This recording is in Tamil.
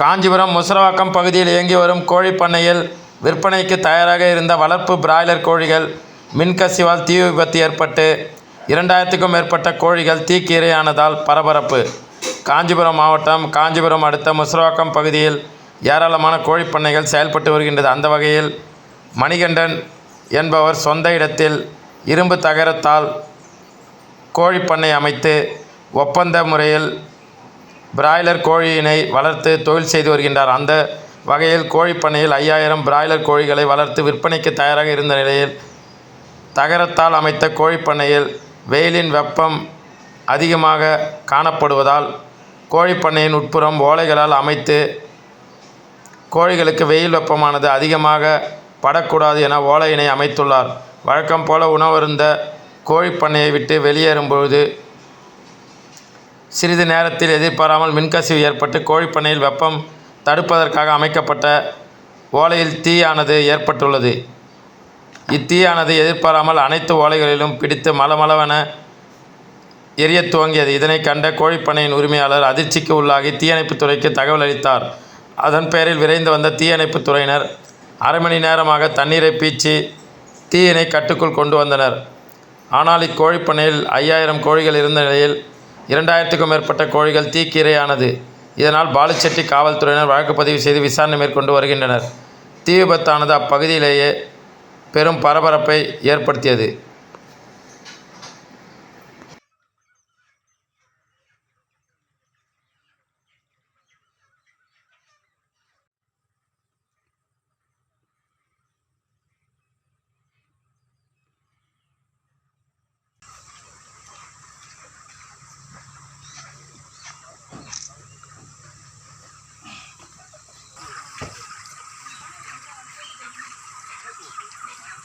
காஞ்சிபுரம் முசரவாக்கம் பகுதியில் இயங்கி வரும் கோழிப்பண்ணையில் விற்பனைக்கு தயாராக இருந்த வளர்ப்பு பிராய்லர் கோழிகள் மின்கசிவால் தீ விபத்து ஏற்பட்டு இரண்டாயிரத்துக்கும் மேற்பட்ட கோழிகள் தீக்கிரையானதால் பரபரப்பு. காஞ்சிபுரம் மாவட்டம் காஞ்சிபுரம் அடுத்த முசரவாக்கம் பகுதியில் ஏராளமான கோழிப்பண்ணைகள் செயல்பட்டு வருகின்றது. அந்த வகையில் மணிகண்டன் என்பவர் சொந்த இடத்தில் இரும்பு தகரத்தால் கோழிப்பண்ணை அமைத்து ஒப்பந்த முறையில் பிராய்லர் கோழியினை வளர்த்து தொழில் செய்து வருகின்றார். அந்த வகையில் கோழிப்பண்ணையில் ஐயாயிரம் பிராய்லர் கோழிகளை வளர்த்து விற்பனைக்கு தயாராக இருந்த நிலையில் தகரத்தால் அமைத்த கோழிப்பண்ணையில் வெயிலின் வெப்பம் அதிகமாக காணப்படுவதால் கோழிப்பண்ணையின் உட்புறம் ஓலைகளால் அமைத்து கோழிகளுக்கு வெயில் வெப்பமானது அதிகமாக படக்கூடாது என ஓலையினை அமைத்துள்ளார். வழக்கம் போல உணவருந்த கோழிப்பண்ணையை விட்டு வெளியேறும் பொழுது சிறிது நேரத்தில் எதிர்பாராமல் மின்கசிவு ஏற்பட்டு கோழிப்பண்ணையில் வெப்பம் தடுப்பதற்காக அமைக்கப்பட்ட ஓலையில் தீயானது ஏற்பட்டுள்ளது. இத்தீயானது எதிர்பாராமல் அனைத்து ஓலைகளிலும் பிடித்து மளமளவென எரிய துவங்கியது. இதனை கண்ட கோழிப்பண்ணையின் உரிமையாளர் அதிர்ச்சிக்கு உள்ளாகி தீயணைப்புத் துறைக்கு தகவல் அளித்தார். அதன் பேரில் விரைந்து வந்த தீயணைப்புத் துறையினர் அரை மணி நேரமாக தண்ணீரை பீச்சி தீயினை கட்டுக்குள் கொண்டு வந்தனர். ஆனால் இக்கோழிப்பண்ணையில் ஐயாயிரம் கோழிகள் இருந்த நிலையில் இரண்டாயிரத்துக்கும் மேற்பட்ட கோழிகள் தீக்கிரையானது. இதனால் பாலுச்செட்டி காவல்துறையினர் வழக்கு பதிவு செய்து விசாரணை மேற்கொண்டு வருகின்றனர். தீ விபத்தானது அப்பகுதியிலேயே பெரும் பரபரப்பை ஏற்படுத்தியது.